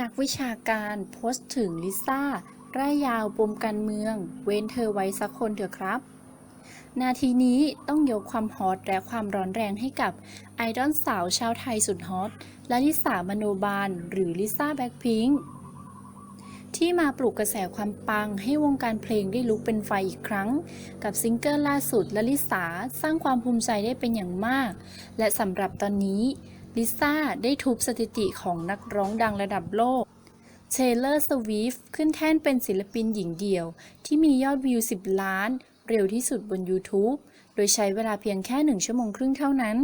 นักวิชาการโพสต์ถึงลิซ่าร่ายยาวปมการเมือง เว้นเธอไว้สักคนเถอะครับ นาทีนี้ต้องยกความฮอตและความร้อนแรงให้กับไอดอลสาวชาวไทยสุดฮอตและลิสามโนบาล หรือลิซ่าแบ็คพิงค์ที่มาปลุกกระแสความปังให้วงการเพลงได้ลุกเป็นไฟอีกครั้ง กับซิงเกิลล่าสุดละลิสาสร้างความภูมิใจได้เป็นอย่างมาก และสำหรับตอนนี้ ลิซ่าได้ทุบสถิติของนักร้องดังระดับโลกเชเลอร์สวีฟขึ้นแท่นเป็นศิลปินหญิงเดี่ยว ที่มียอดวิว 10 ล้าน เร็วที่สุดบน YouTube โดยใช้เวลาเพียงแค่ 1 ชั่วโมงครึ่งเท่านั้น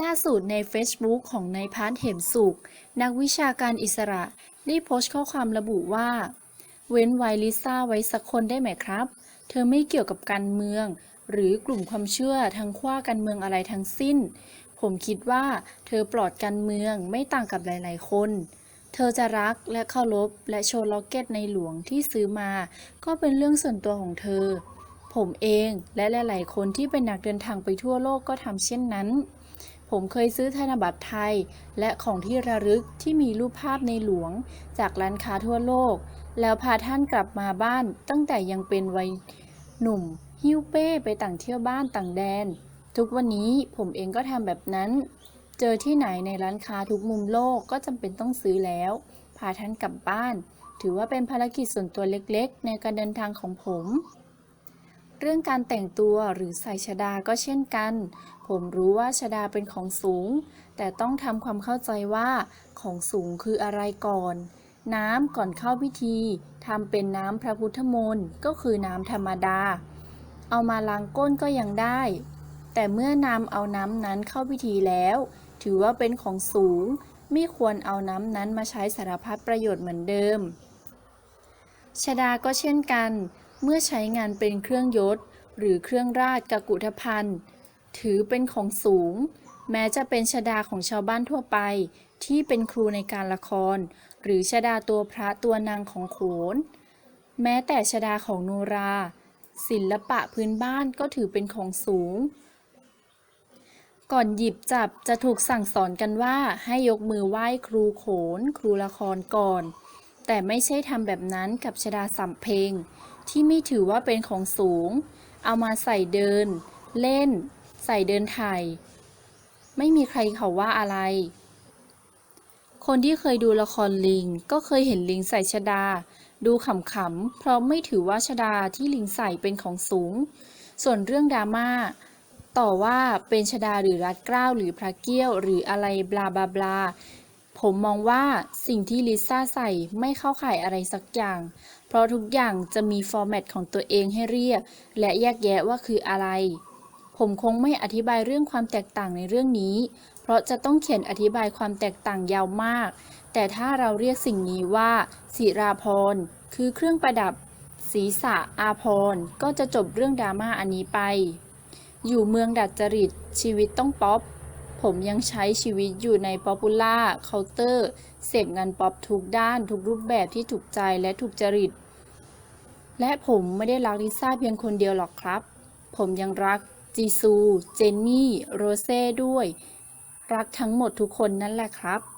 ล่าสุดใน Facebook ของนายพาร์ทเหมสุข นักวิชาการอิสระ ได้โพสต์ข้อความระบุว่า เว้นไวลิซ่าไว้สักคนได้ไหมครับ เธอไม่เกี่ยวกับการเมือง หรือกลุ่มความเชื่อทางขว้าการเมืองอะไรทั้งสิ้น ผมคิดว่าเธอปลอดการเมืองไม่ต่างกับหลาย ๆ คน เธอจะรักและเคารพและโชว์ล็อกเก็ตในหลวงที่ซื้อมา ก็เป็นเรื่องส่วนตัวของเธอ ผมเองและหลาย ๆ คนที่เป็นนักเดินทางไปทั่วโลกก็ทำเช่นนั้นผมเคยซื้อธนบัตรไทย และของที่ระลึกที่มีรูปภาพในหลวง จากร้านค้าทั่วโลก แล้วพาท่านกลับมาบ้านตั้งแต่ยังเป็นวัยหนุ่ม หิ้วเป้ไปต่างเที่ยวบ้านต่างแดน ทุกวันนี้ผมเองก็ทำแบบนั้น เจอที่ไหนในร้านค้าทุกมุมโลกก็จำเป็นต้องซื้อแล้ว พาท่านกลับบ้าน ถือว่าเป็นภารกิจส่วนตัวเล็กๆ ในการเดินทางของผม เรื่องการแต่งตัวหรือใส่ชดาก็เช่นกัน ผมรู้ว่าชดาเป็นของสูง แต่ต้องทำความเข้าใจว่าของสูงคืออะไรก่อนน้ำก่อนเข้าพิธีทำเป็นน้ำพระพุทธมนต์ก็คือน้ำธรรมดา เอามาล้างก้นก็ยังได้ แต่เมื่อนำเอาน้ำนั้นเข้าพิธีแล้ว ถือว่าเป็นของสูง ไม่ควรเอาน้ำนั้นมาใช้สารพัดประโยชน์เหมือนเดิม ชดาก็เช่นกัน เมื่อใช้งานเป็นเครื่องยศ หรือเครื่องราชกกุฏภัณฑ์ ถือเป็นของสูง แม้จะเป็นชดาของชาวบ้านทั่วไป ที่เป็นครูในการละคร หรือชดาตัวพระตัวนางของโขน แม้แต่ชดาของโนรา ศิลปะพื้นบ้านก็ถือเป็นของสูง ก่อนหยิบจับจะถูกสั่งสอนกันว่าให้ยกมือไหว้ครูโขน ครูละครก่อน แต่ไม่ใช่ทำแบบนั้นกับชดาสัมเพลง ที่ไม่ถือว่าเป็นของสูง เอามาใส่เดิน เล่น ใส่เดินถ่ายไม่มีใครเขาว่าอะไร คนที่เคยดูละครลิงก็เคยเห็นลิงใส่ชดา ดูขำๆ เพราะไม่ถือว่าชดาที่ลิงใส่เป็นของสูง ส่วนเรื่องดราม่าต่อว่าเป็นชดาหรือรัดเกล้าหรือพระเกี้ยว หรืออะไรบลาบลาบลาผมมองว่าสิ่งที่ลิซ่าใส่ไม่เข้าข่ายอะไรสักอย่าง เพราะทุกอย่างจะมีฟอร์แมตของตัวเองให้เรียก และแยกแยะว่าคืออะไร ผมคงไม่อธิบายเรื่องความแตกต่างในเรื่องนี้ เพราะจะต้องเขียนอธิบายความแตกต่างยาวมาก แต่ถ้าเราเรียกสิ่งนี้ว่าศิราพรคือเครื่องประดับศีรษะอาพรก็จะจบเรื่องดราม่าอันนี้ไป อยู่เมืองดัดจริต ชีวิตต้องป๊อป ผมยังใช้ชีวิตอยู่ในป๊อปปูล่าเคาน์เตอร์ เสพงานป๊อปทุกด้านทุกรูปแบบที่ถูกใจและถูกจริต และผมไม่ได้รักลิซ่าเพียงคนเดียวหรอกครับ ผมยังรักจีซู เจนนี่ โรเซ่ด้วย รักทั้งหมดทุกคนนั่นแหละครับ